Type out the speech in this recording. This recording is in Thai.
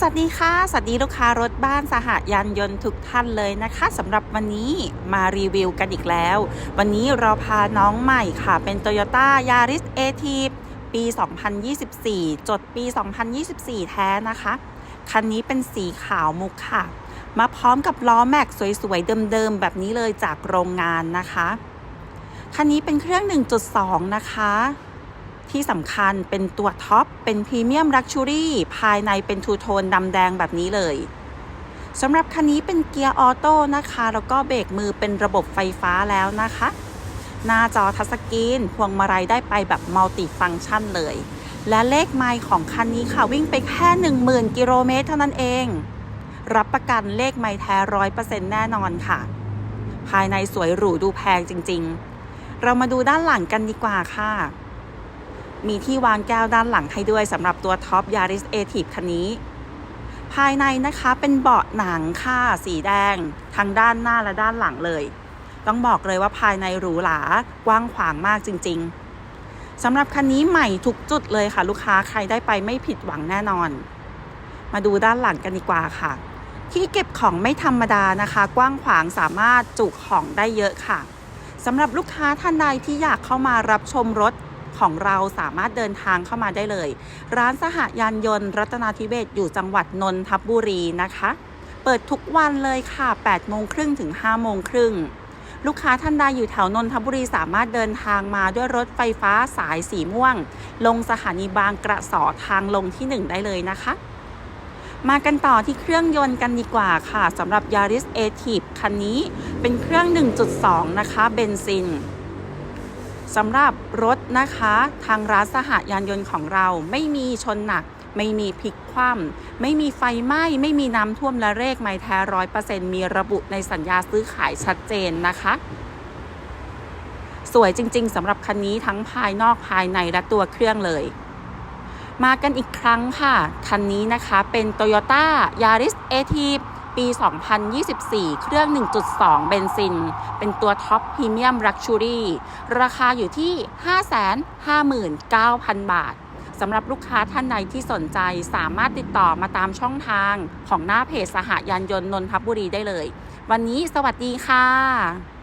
สวัสดีค่ะ สวัสดีลูกค้ารถบ้านสหยานยนต์ทุกท่านเลยนะคะสำหรับวันนี้มารีวิวกันอีกแล้ว วันนี้เราพาน้องใหม่ค่ะ เป็น Toyota Yaris a t i v ปี 2024 จดปี 2024 แท้นะคะ คันนี้เป็นสีขาวมุกค่ะ มาพร้อมกับล้อแม็กสวยๆ เดิมๆ แบบนี้เลยจากโรงงานนะคะ คันนี้เป็นเครื่อง 1.2 นะคะ ที่สำคัญเป็นตัวท็อป เป็นพรีเมียมลักชูรี่ภายในเป็นทูโทนดำแดงแบบนี้เลยสำหรับคันนี้เป็นเกียร์ออโต้นะคะ แล้วก็เบรกมือเป็นระบบไฟฟ้าแล้วนะคะ หน้าจอทัชสกรีน พวงมาลัยได้ไปแบบมัลติฟังก์ชันเลย และเลขไมล์ของคันนี้ค่ะ วิ่งไปแค่ 10,000 กิโลเมตรเท่านั้นเอง รับประกันเลขไมล์แท้ร้อยเปอร์เซ็นต์แน่นอนค่ะ ภายในสวยหรูดูแพงจริงๆ เรามาดูด้านหลังกันดีกว่าค่ะ มีที่วางแก้วด้านหลังให้ด้วยสำหรับตัวท็อป Yaris a t i v คันนี้ ภายในนะคะเป็นเบาะหนังค่ะสีแดง ทั้งด้านหน้าและด้านหลังเลย ต้องบอกเลยว่าภายในหรูหรากว้างขวางมากจริง ๆสำหรับคันนี้ใหม่ทุกจุดเลยค่ะ ลูกค้าใครได้ไปไม่ผิดหวังแน่นอน มาดูด้านหลังกันดีกว่าค่ะ ที่เก็บของไม่ธรรมดานะคะ กว้างขวางสามารถจุของได้เยอะค่ะสำหรับลูกค้าท่านใดที่อยากเข้ามารับชมรถ ของเราสามารถเดินทางเข้ามาได้เลย ร้านสหยานยนต์ รัตนาธิเบศอยู่จังหวัดนนทบุรีนะคะ เปิดทุกวันเลยค่ะ8โมงครึ่งถึง5โมงครึ่งลูกค้าท่านใดอยู่แถวนนทบุรีสามารถเดินทางมาด้วยรถไฟฟ้าสายสีม่วง ลงสถานีบางกระสอทางลงที่ 1 ได้เลยนะคะ มากันต่อที่เครื่องยนต์กันดีกว่าค่ะสำหรับ Yaris a t i v คันนี้เป็นเครื่อง 1.2 นะคะเบนซิน สำหรับรถนะคะ ทางร้านสหยานยนต์ของเราไม่มีชนหนัก ไม่มีพลิกคว่ำไม่มีไฟไหม้ ไม่มีน้ำท่วมและเลขไม้แท้ร้อยเปอร์เซ็นต์มีระบุในสัญญาซื้อขายชัดเจนนะคะ สวยจริง ๆสำหรับคันนี้ทั้งภายนอกภายในและตัวเครื่องเลยมากันอีกครั้งค่ะ คันนี้นะคะเป็น Toyota Yaris a t i v ปี 2024 เครื่อง 1.2 เบนซิน เป็นตัวท็อปพรีเมียมลักชูรี่ราคาอยู่ที่ 559,000 บาทสำหรับลูกค้าท่านใดที่สนใจสามารถติดต่อมาตามช่องทางของหน้าเพจสหยานยนต์นนทบุรีได้เลย วันนี้สวัสดีค่ะ